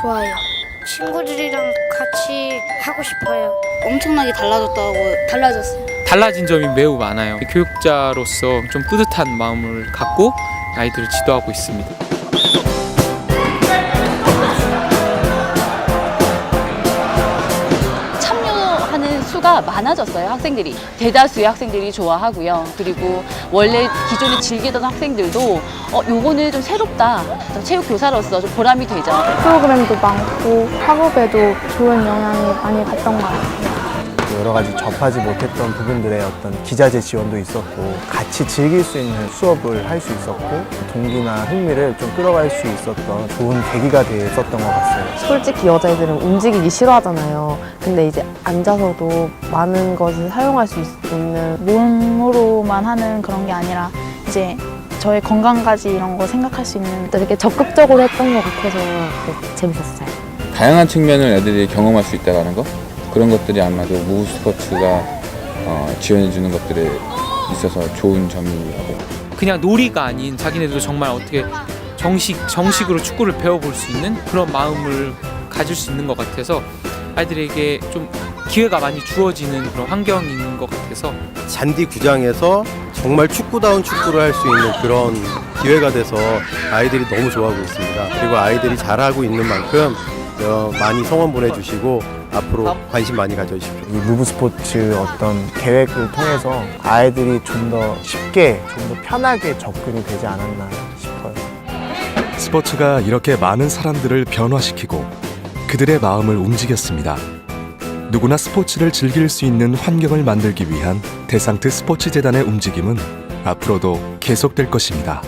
좋아요. 친구들이랑 같이 하고 싶어요. 엄청나게 달라졌다고 달라졌어요. 달라진 점이 매우 많아요. 교육자로서 좀 뿌듯한 마음을 갖고 아이들을 지도하고 있습니다. 수가 많아졌어요 학생들이. 대다수의 학생들이 좋아하고요. 그리고 원래 기존에 즐기던 학생들도 어 요거는 좀 새롭다. 좀 체육 교사로서 좀 보람이 되죠. 프로그램도 많고 학업에도 좋은 영향이 많이 갔던 것 같아요. 여러 가지 접하지 못했던 부분들의 어떤 기자재 지원도 있었고 같이 즐길 수 있는 수업을 할 수 있었고 동기나 흥미를 좀 끌어갈 수 있었던 좋은 계기가 됐었던 것 같아요. 솔직히 여자애들은 움직이기 싫어하잖아요. 근데 이제 앉아서도 많은 것을 사용할 수 있는 몸으로만 하는 그런 게 아니라 이제 저의 건강까지 이런 거 생각할 수 있는 되게 적극적으로 했던 것 같아서 네, 재밌었어요. 다양한 측면을 애들이 경험할 수 있다는 거 그런 것들이 아마도 무브 스포츠가 어, 지원해 주는 것들에 있어서 좋은 점이라고 그냥 놀이가 아닌 자기네들도 정말 어떻게 정식 정식으로 축구를 배워볼 수 있는 그런 마음을 가질 수 있는 것 같아서 아이들에게 좀 기회가 많이 주어지는 그런 환경인 것 같아서 잔디 구장에서 정말 축구다운 축구를 할 수 있는 그런 기회가 돼서 아이들이 너무 좋아하고 있습니다. 그리고 아이들이 잘하고 있는 만큼 어, 많이 성원 보내주시고 앞으로 관심 많이 가져주십시오. 이 무브 스포츠 어떤 계획을 통해서 아이들이 좀 더 쉽게, 좀 더 편하게 접근이 되지 않았나 싶어요. 스포츠가 이렇게 많은 사람들을 변화시키고 그들의 마음을 움직였습니다. 누구나 스포츠를 즐길 수 있는 환경을 만들기 위한 대상트 스포츠 재단의 움직임은 앞으로도 계속될 것입니다.